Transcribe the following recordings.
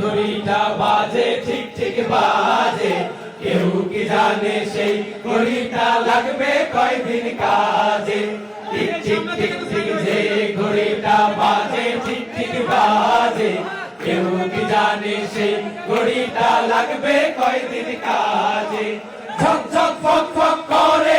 ঘড়িটা বাজে, ঠিক ঠিক বাজে। কেউ কি জানে সেই ঘড়িটা লাগবে কয়দিন কাজে? ঠিক ঠিক ঠিক ঠিক যে ঘড়িটা বাজে, ঠিক ঠিক বাজে। কেউ কি জানে সেই ঘড়িটা লাগবে কয়দিন কাজে? ঝক ঝক ফক ফক করে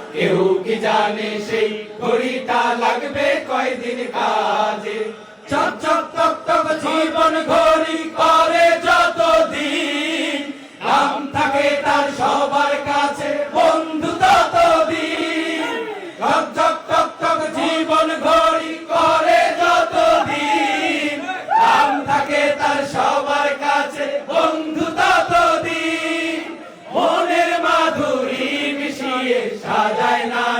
কেউ কি জানে সেই ঘড়িটা লাগবে কয়দিন কাজে? চপ চক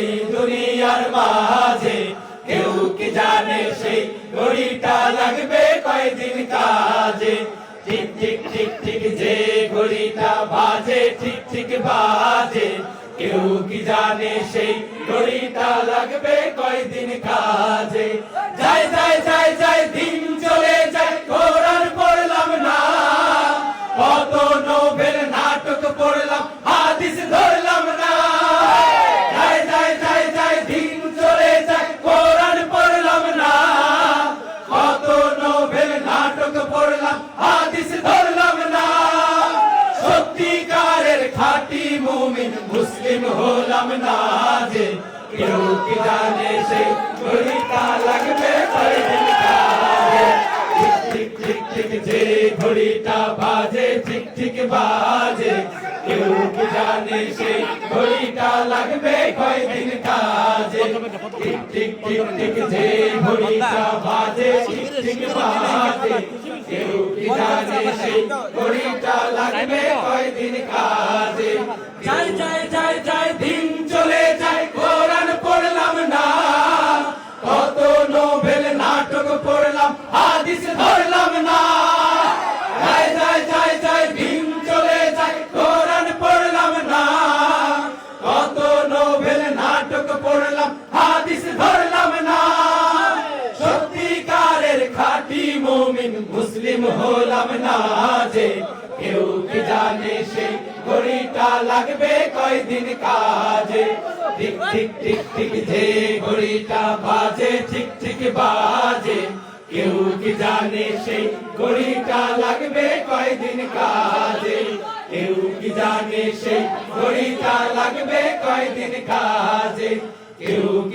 এই দুনিয়ার মাঝে। কেউ কি জানে সেই ঘড়িটা লাগবে কয়দিন কাজে? ঠিক ঠিক ঠিক ঠিক যে ঘড়িটা বাজে, ঠিক ঠিক বাজে। কেউ কি জানে সেই ঘড়িটা লাগবে কয়দিন কাজে? যাই যাই যাই মুসলিম হলাম না যে, কেউ কি জানে সেই ঘড়িটা লাগবে ঠিক ঠিক ঠিক যে ঘড়িটা বাজে, ঠিক ঠিক বাজে। কেউ কি জানে সেই ঘড়িটা লাগবে কয়দিন কাজে ঠিক ঠিক ঠিক ঠিক যে ঘড়িটা বাজে, ঠিক ঠিক বাজে। কেউ কি জানে সেই ঘড়িটা লাগবে কয়দিন কাজে যাই যাই মুমিন মুসলিম হলাম না যে। কেউ কি জানে সেই ঘড়িটা লাগবে কয়দিন কাজে? ঠিক ঠিক ঠিক ঠিক যে ঘড়িটা বাজে, ঠিক ঠিক বাজে। কেউ কি জানে সেই ঘড়িটা লাগবে কয়দিন কাজে? কেউ কি জানে সেই ঘড়িটা লাগবে কয়দিন কাজে?